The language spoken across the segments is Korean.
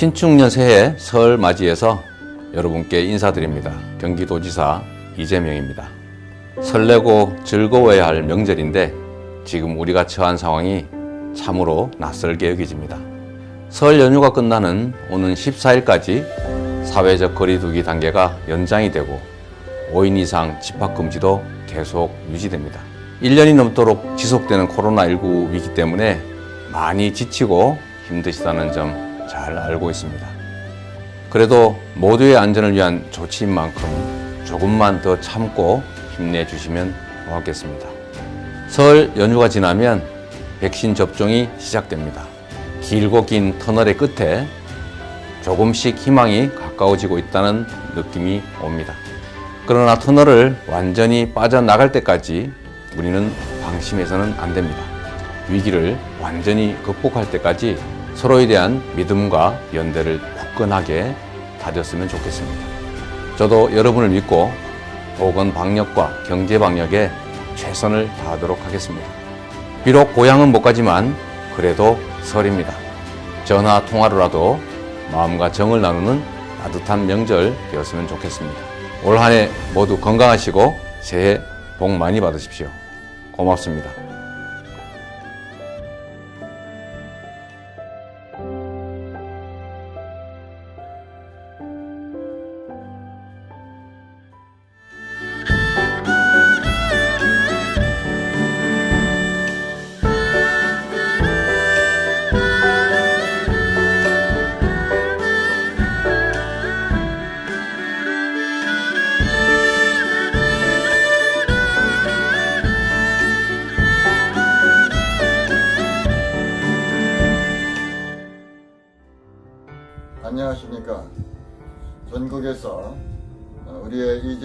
신축년 새해 설 맞이해서 여러분께 인사드립니다. 경기도지사 이재명입니다. 설레고 즐거워야 할 명절인데 지금 우리가 처한 상황이 참으로 낯설게 여겨집니다. 설 연휴가 끝나는 오는 14일까지 사회적 거리두기 단계가 연장이 되고 5인 이상 집합 금지도 계속 유지됩니다. 1년이 넘도록 지속되는 코로나19 위기 때문에 많이 지치고 힘드시다는 점 잘 알고 있습니다. 그래도 모두의 안전을 위한 조치인 만큼 조금만 더 참고 힘내주시면 고맙겠습니다. 설 연휴가 지나면 백신 접종이 시작됩니다. 길고 긴 터널의 끝에 조금씩 희망이 가까워지고 있다는 느낌이 옵니다. 그러나 터널을 완전히 빠져나갈 때까지 우리는 방심해서는 안 됩니다. 위기를 완전히 극복할 때까지 서로에 대한 믿음과 연대를 굳건하게 다졌으면 좋겠습니다. 저도 여러분을 믿고 보건 방역과 경제 방역에 최선을 다하도록 하겠습니다. 비록 고향은 못 가지만 그래도 설입니다. 전화 통화로라도 마음과 정을 나누는 따뜻한 명절 되었으면 좋겠습니다. 올 한 해 모두 건강하시고 새해 복 많이 받으십시오. 고맙습니다.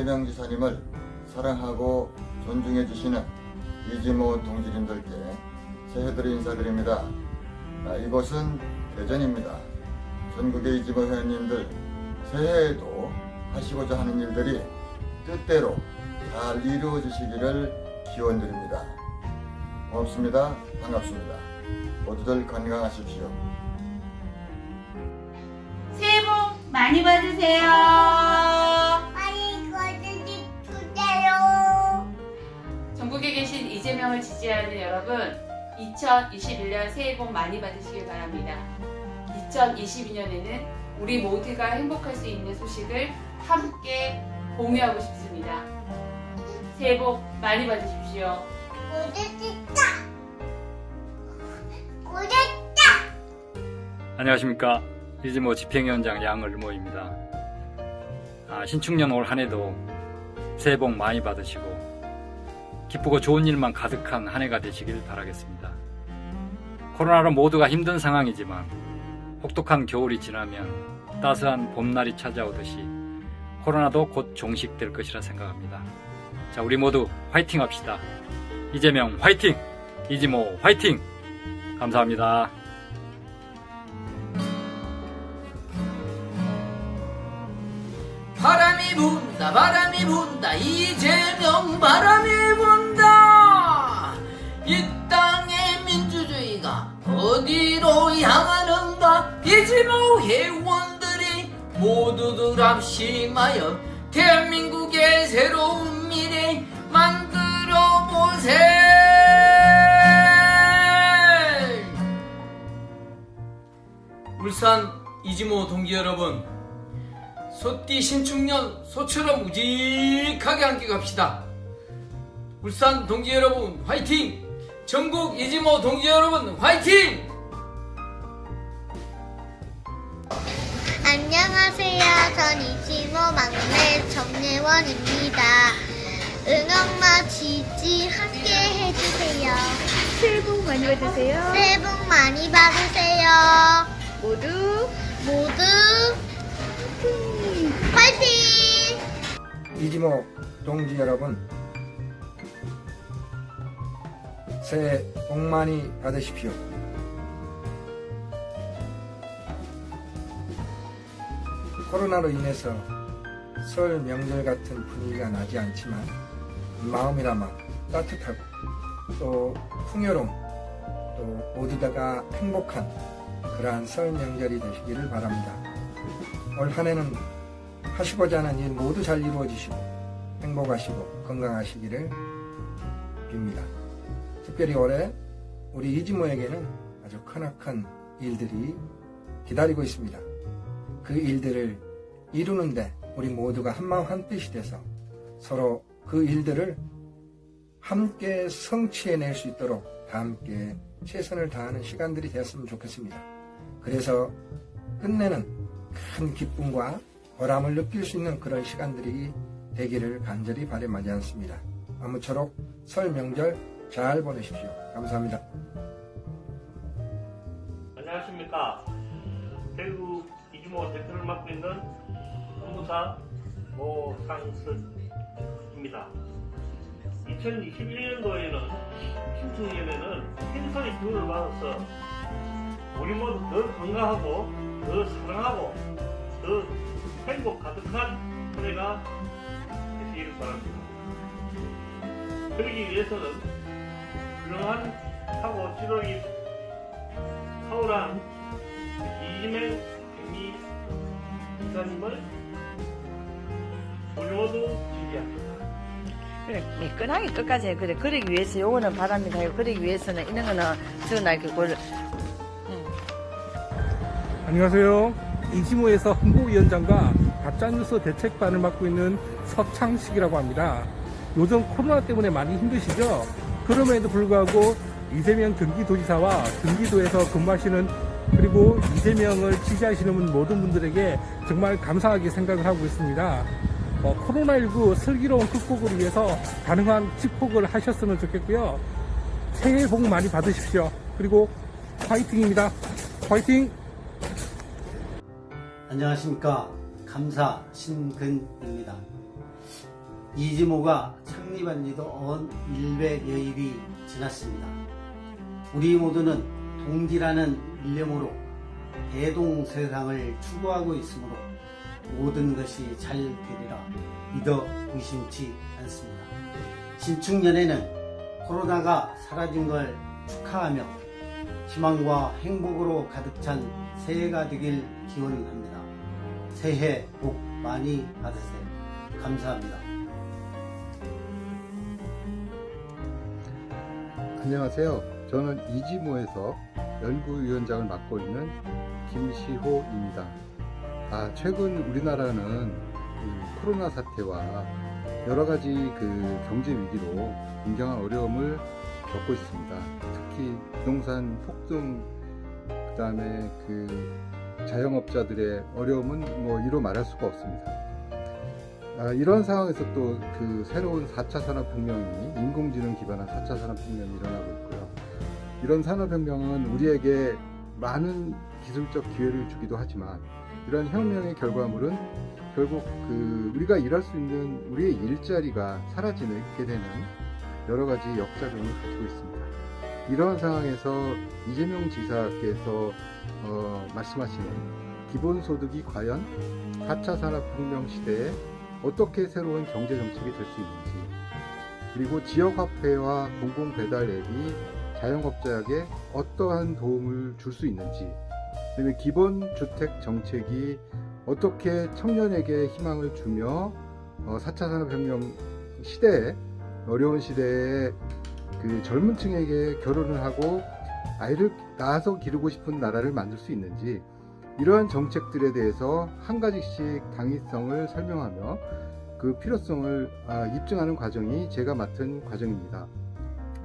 이재명 지사님을 사랑하고 존중해 주시는 이지모 동지님들께 새해들의 인사드립니다. 아, 이곳은 대전입니다. 전국의 이지모 회원님들 새해에도 하시고자 하는 일들이 뜻대로 잘 이루어지시기를 기원드립니다. 고맙습니다. 반갑습니다. 모두들 건강하십시오. 새해 복 많이 받으세요. 이재명을 지지하는 여러분, 2021년 새해 복 많이 받으시길 바랍니다. 2022년에는 우리 모두가 행복할 수 있는 소식을 함께 공유하고 싶습니다. 새해 복 많이 받으십시오. 고들이다. 고들다. 안녕하십니까 이지모 집행위원장 양을모입니다. 아, 신축년 올 한해도 새해 복 많이 받으시고 기쁘고 좋은 일만 가득한 한 해가 되시길 바라겠습니다. 코로나로 모두가 힘든 상황이지만 혹독한 겨울이 지나면 따스한 봄날이 찾아오듯이 코로나도 곧 종식될 것이라 생각합니다. 자, 우리 모두 화이팅 합시다. 이재명 화이팅! 이지모 화이팅! 감사합니다. 바람이 분다. 이재명 바람이 분다. 이 땅의 민주주의가 어디로 향하는가? 이지모 회원들이 모두들 합심하여 대한민국의 새로운 미래 만들어 보세. 울산 이지모 동기 여러분 소띠 신축년 소처럼 우직하게 함께 갑시다. 울산 동지 여러분 화이팅! 전국 이지모 동지 여러분 화이팅! 안녕하세요. 전 이지모 막내 정예원입니다. 응원과 지지 함께 해주세요. 새해 복 많이 받으세요. 새해 복 많이 받으세요. 모두 모두 이지모 동지 여러분 새해 복 많이 받으십시오. 코로나로 인해서 설 명절 같은 분위기가 나지 않지만 마음이나마 따뜻하고 또 풍요로운 또 모두다가 행복한 그러한 설 명절이 되시기를 바랍니다. 올 한 해는 하시고자 하는 일 모두 잘 이루어지시고 행복하시고 건강하시기를 빕니다. 특별히 올해 우리 이지모에게는 아주 크나큰 일들이 기다리고 있습니다. 그 일들을 이루는데 우리 모두가 한마음 한뜻이 돼서 서로 그 일들을 함께 성취해낼 수 있도록 다 함께 최선을 다하는 시간들이 되었으면 좋겠습니다. 그래서 끝내는 큰 기쁨과 보람을 느낄 수 있는 그런 시간들이 되기를 간절히 바람하지 않습니다. 아무쪼록 설 명절 잘 보내십시오. 감사합니다. 안녕하십니까. 대구 이주모 대표를 맡고 있는 홍무사 모상설입니다. 2021년도에는 신축년에는 행성의 기운을 받아서 우리 모두 더 건강하고 더 사랑하고 더 행복 가득한 한 해가 되시기를 바랍니다. 그러기 위해서는 훌륭한 하고 지도이 탁월한 경기 기사님을 우리 모두 지지합니다. 그래, 매끈하게 끝까지 해. 그래, 그러기 위해서 요거는 바랍니다. 그러기 위해서는 이런 거는 저날 그걸 안녕하세요. 이지모에서 홍보위원장과 가짜뉴스 대책반을 맡고 있는 서창식이라고 합니다. 요즘 코로나 때문에 많이 힘드시죠? 그럼에도 불구하고 이재명 경기도지사와 경기도에서 근무하시는 그리고 이재명을 지지하시는 모든 분들에게 정말 감사하게 생각을 하고 있습니다. 어, 코로나19 슬기로운 극복을 위해서 가능한 집콕을 하셨으면 좋겠고요. 새해 복 많이 받으십시오. 그리고 화이팅입니다. 화이팅! 안녕하십니까 감사 신근입니다. 이지모가 창립한 지도 언 100여일이 지났습니다. 우리 모두는 동지라는 일념으로 대동세상을 추구하고 있으므로 모든 것이 잘 되리라 믿어 의심치 않습니다. 신축년에는 코로나가 사라진 걸 축하하며 희망과 행복으로 가득 찬 새해가 되길 기원합니다. 새해 복 많이 받으세요. 감사합니다. 안녕하세요. 저는 이지모에서 연구위원장을 맡고 있는 김시호입니다. 아, 최근 우리나라는 이 코로나 사태와 여러 가지 그 경제 위기로 굉장한 어려움을 겪고 있습니다. 특히 부동산 폭등, 그 다음에 그 자영업자들의 어려움은 뭐 이로 말할 수가 없습니다. 아, 이런 상황에서 또 그 새로운 4차 산업혁명이 인공지능 기반한 4차 산업혁명이 일어나고 있고요. 이런 산업혁명은 우리에게 많은 기술적 기회를 주기도 하지만 이런 혁명의 결과물은 결국 그 우리가 일할 수 있는 우리의 일자리가 사라지게 되는 여러 가지 역작용을 가지고 있습니다. 이런 상황에서 이재명 지사께서 어, 말씀하시는 기본소득이 과연 4차 산업혁명 시대에 어떻게 새로운 경제 정책이 될 수 있는지 그리고 지역화폐와 공공배달 앱이 자영업자에게 어떠한 도움을 줄 수 있는지 그다음에 기본주택 정책이 어떻게 청년에게 희망을 주며 어, 4차 산업혁명 시대에 어려운 시대에 그 젊은 층에게 결혼을 하고 아이를 낳아서 기르고 싶은 나라를 만들 수 있는지 이러한 정책들에 대해서 한 가지씩 당위성을 설명하며 그 필요성을 아, 입증하는 과정이 제가 맡은 과정입니다.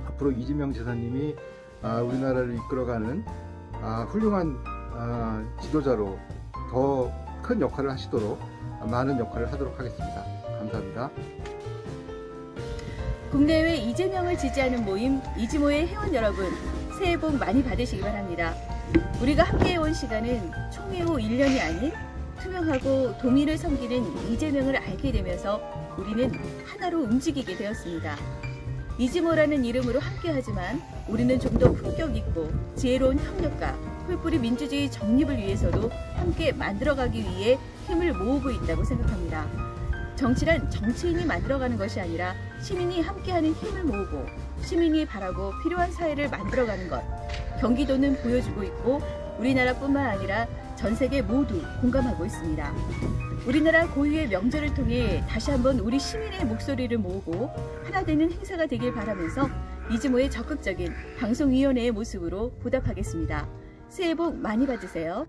앞으로 이재명 지사님이 아, 우리나라를 이끌어가는 아, 훌륭한 아, 지도자로 더 큰 역할을 하시도록 많은 역할을 하도록 하겠습니다. 감사합니다. 국내외 이재명을 지지하는 모임 이지모의 회원 여러분 새해 복 많이 받으시기 바랍니다. 우리가 함께해온 시간은 총회 후 1년이 아닌 투명하고 도민을 섬기는 이재명을 알게 되면서 우리는 하나로 움직이게 되었습니다. 이지모라는 이름으로 함께하지만 우리는 좀 더 품격 있고 지혜로운 협력과 훌뿌리 민주주의 정립을 위해서도 함께 만들어가기 위해 힘을 모으고 있다고 생각합니다. 정치란 정치인이 만들어가는 것이 아니라 시민이 함께하는 힘을 모으고 시민이 바라고 필요한 사회를 만들어가는 것. 경기도는 보여주고 있고 우리나라뿐만 아니라 전 세계 모두 공감하고 있습니다. 우리나라 고유의 명절을 통해 다시 한번 우리 시민의 목소리를 모으고 하나 되는 행사가 되길 바라면서 이즈모의 적극적인 방송위원회의 모습으로 보답하겠습니다. 새해 복 많이 받으세요.